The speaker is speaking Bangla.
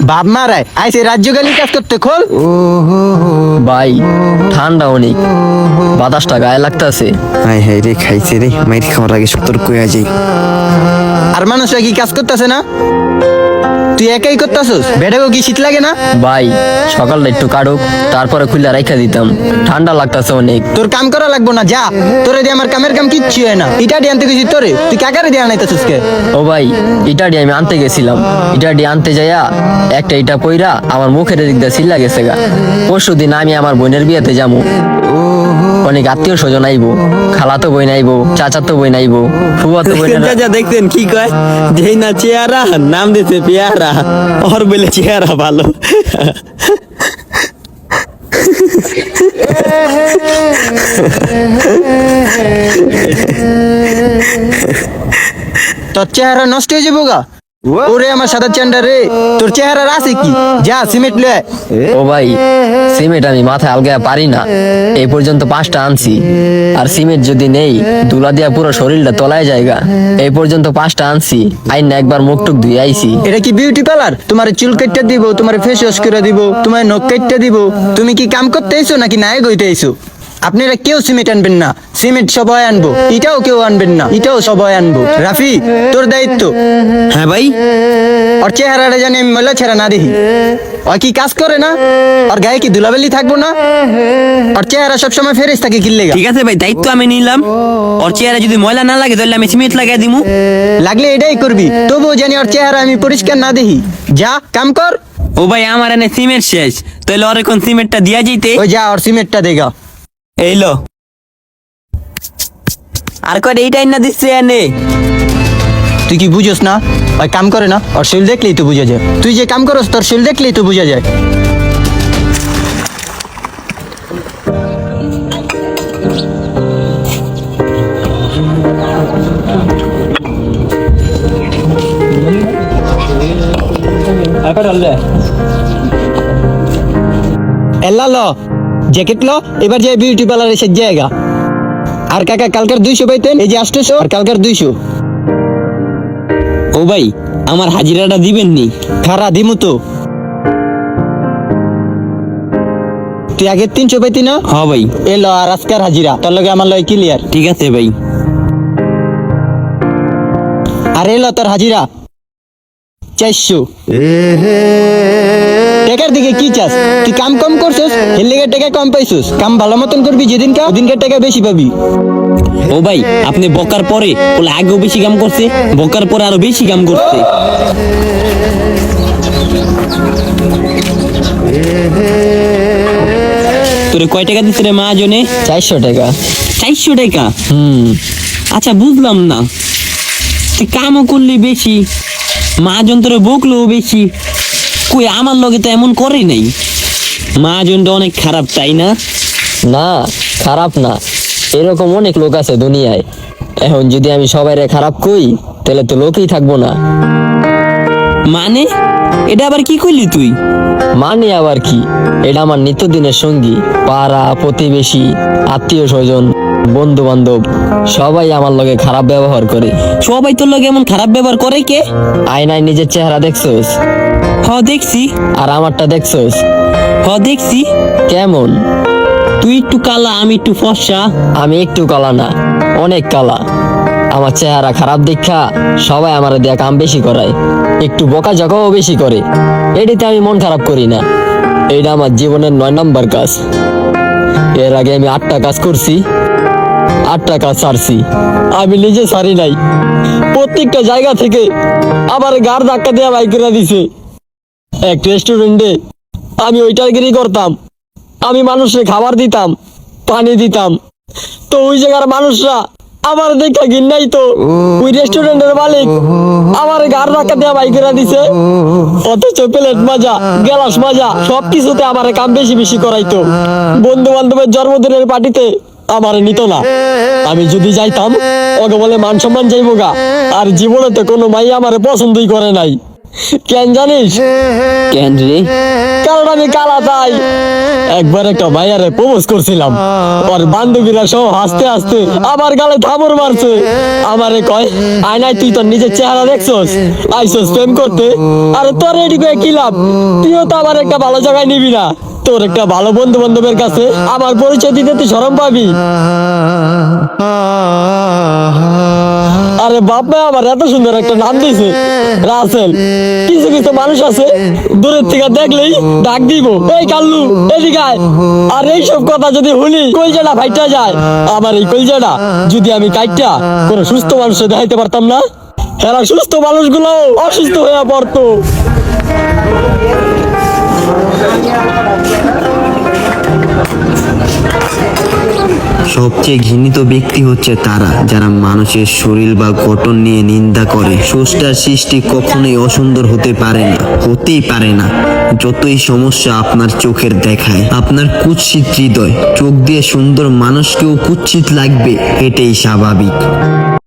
বাপ মারায় আইসে রাজ্য গালি কাজ করতে খোল। ভাই ঠান্ডা অনেক। বাতাসটা গায়ে লাগতেছে। হাই হাই রে খাইছে রে। মাইর খাওয়ার আগে সতর্ক হয়ে যাই। আর মানুষরা কি কাজ করতেছে না? তুই একাই করতেছস? বেটাকে কি শীত লাগে না? ভাই সকালটা একটু কাটুক তারপরে খুলে রাখা দিতাম। ঠান্ডা লাগতাছে অনেক। তোর কাম করা লাগবো না যা। তোরে দিয়ে আমার কামের কাম কিচ্ছু হয় না। ইটা দিয়ে আনতে গেছি তোরে। তুই কাকারে দিয়ে আনাইতেছিস কে? ও ভাই ইটা দিয়ে আমি আনতে গেছিলাম। ইটা দিয়ে আনতে যাইয়া একটা ইটা পইরা আমার মুখের দিক দিয়ে সিল্লা গেছে গা। পরশু দিন আমি আমার বোনের বিয়েতে যাব অনেক আত্মীয় স্বজন আইবো খালাতো বই নাইবো চাচাতো বই নাইবো ফুয়াতো বই চাচা দেখছেন কি কয়? যেই না চেহারা নাম দিতে পেয়ারা। ওর বলে চেহারা ভালো। তোর চেহারা নষ্ট হয়ে যাব গা। ওরে আমার সাদা চেন্ডা রে তোর চেহারার আছে কি? যা সিমেন্ট আয়। ও ভাই সিমেন্ট আমি মাথায় আলগা পারি না। এই পর্যন্ত পাঁচটা আনছি। আর সিমেন্ট যদি নেই দুলা দিয়া পুরো শরীরটা তলায় জায়গা এই পর্যন্ত পাঁচটা আনছি। আইন না একবার মুখ টুক ধুয়ে আইছি। এটা কি বিউটি পার্লার তোমার চুল কেটে দিব তোমার ফেস ওয়াশ করে দিব তোমার নখ কেটে দিব। তুমি কি কাম করতে আইছো নাকি নায়ক হইতে আইছো? আপনারা কেউ সিমেন্ট আনবেন না। সিমেন্ট সবাই আনব। এটাও কেউ আনবেন না। এটাও সবাই আনব। রাফি তোর দায়িত্ব। হ্যাঁ ভাই। ওর চেহারাটা জানি আমি ময়লা ছেড়া না দেখি। ও কি কাজ করে না? ওর গায়ে কি ধুলাবালি থাকব না? ওর চেহারা সবসময় ফেরেস থাকে কিনলে ঠিক আছে ভাই দায়িত্ব আমি নিলাম। ওর চেহারা যদি ময়লা না লাগে তাহলে আমি সিমেন্ট লাগাই দিমু। লাগলে এটাই করবি। তবুও জানি ওর চেহারা আমি পরিষ্কার না দেখি। যা কাম কর। ও ভাই আমার এনে সিমেন্ট শেষ। তাহলে ওর এখন সিমেন্টটা দিয়া যেতে ওই যা ওর সিমেন্টটা দেখা এইলো। আর কয়টা এইটাই না দিচ্ছে এনে। তুই কি বুঝোস না? ওই কাম করে না? ওর শরীর দেখলেই তো বুঝা যায়। তুই যে কাম করস তোর শরীর দেখলেই তো বুঝা যায়। এল্লা ল জ্যাকেট ল এবার যে বিউটি পার্লারে সে জায়গা। আর কাকা কালকার দুইশো পাইতেন এই যে আষ্টশো আর কালকার দুইশো। ও ভাই আমার হাজিরাটা দিবেন নি? খারা দিমু তো। তুই আগে তিনশো পাইতি না? হ ভাই। এলো আর আজকার হাজিরা তোর লগে আমার লয় ক্লিয়ার ঠিক আছে ভাই। আর এলো তোর হাজিরা। চারশো। টেকার দিকে কি চাস? তুই কাম কম করছিস এর লেগে টাকা কম পাইছিস। কাম ভালো মতন করবি যেদিন যেদিনকা ওদিনকার টাকা বেশি পাবি। ও ভাই আপনি বকার পরে বলে আগেও বেশি কাম করছে বকার পরে আরও বেশি কাম করছে। তোরে কয় টাকা দিচ্ছে রে মা জনে? চারশো টাকা। চারশো টাকা? হুম। আচ্ছা বুঝলাম না। তুই কামও করলি বেশি মহাজন তোরে বকলেও বেশি। কই আমার লগে তো এমন করে নাই। মহাজনটা অনেক খারাপ তাই না? না খারাপ না। এরকম অনেক লোক আছে দুনিয়ায়। এখন যদি আমি সবাইরে খারাপ কই তাহলে তো লোকই থাকব না। মানে? এটা আবার কি করলি তুই? মানে আবার কি? এটা আমার নিত্যদিনের সঙ্গী পাড়া প্রতিবেশী আত্মীয় স্বজন বন্ধু বান্ধব সবাই আমার লগে খারাপ ব্যবহার করে। সবাই তোর লগে এমন খারাপ ব্যবহার করে কে? আয়নায় নিজের চেহারা দেখছোস? হ দেখছি। আর আমারটা দেখছোস? হ দেখছি। কেমন? তুই একটু কালা আমি একটু ফর্সা। আমি একটু কালা না অনেক কালা। আমার চেহারা খারাপ দেখা সবাই আমার দেয়া কাম বেশি করায়। একটু বকা জকাও বেশি করে। এটিতে আমি মন খারাপ করি না। এটা আমার জীবনের নয় নম্বর কাজ। এর আগে আমি আটটা কাজ করছি আটটা কাজ ছাড়ছি আমি নিজে ছাড়ি নাই। প্রত্যেকটা জায়গা থেকে আবার গার ধাক্কা দেওয়া বাইক করে দিছে। এক রেস্টুরেন্টে আমি ওইটারগিরি করতাম। আমি মানুষকে খাবার দিতাম, পানি দিতাম। তো ওই জায়গার মানুষরা আমার দেখা গিন্নাই তো। ওই রেস্টুরেন্টের মালিক আমার গার ধাক্কা দেওয়া বাইকেরা দিছে। অথচ প্লেট মাজা, গ্লাস মাজা সব কিছুতে আমার কাম বেশি বেশি করাইতো। বন্ধু বান্ধবের জন্মদিনের পার্টিতে আমার নিত না। আমি যদি যাইতাম, ওকে বলে মান সম্মান যাইব গা। আর জীবনে তো কোনো মাই আমার পছন্দই করে নাই। কেন জানিস? কেন রে? কারণ আমি কালা তাই। একবার একটা ভাইয়ারে প্রপোজ করছিলাম। ওর বান্ধবীরা সহ হাসতে হাসতে আমার গালে থাবর মারছে। আমারে কয় আয়নায় তুই তোর নিজের চেহারা দেখছস? আইসস প্রেম করতে? আরে তোর রেডি করে কি লাভ? তুইও তো আমার একটা ভালো জায়গায় নিবি না। তোর একটা ভালো বন্ধু বান্ধবের কাছে আমার পরিচয় দিতে তুই সরম পাবি। আরে বাপ আমার এত সুন্দর একটা নাম দিয়েছে রাসেল। কিছু কিছু মানুষ আছে, দূরের থেকে দেখলেই ডাক দিব। এই কাল্লু, এদিকে। আর এইসব কথা যদি শুনি, কলজাটা ফাইটা যায়। আমার এই কলজাটা যদি আমি কাইটা কোনো সুস্থ মানুষে দেখাইতে পারতাম না এরা সুস্থ মানুষগুলো অসুস্থ হয়ে পড়তো। সবচেয়ে ঘৃণিত ব্যক্তি হচ্ছে তারা, যারা মানুষের শরীর বা গঠন নিয়ে নিন্দা করে। স্রষ্টার সৃষ্টি কখনোই অসুন্দর হতে পারে না, হতেই পারে না। যতই সমস্যা আপনার চোখের দেখায়, আপনার কুৎসিত হৃদয়, চোখ দিয়ে সুন্দর মানুষকেও কুৎসিত লাগবে, এটাই স্বাভাবিক।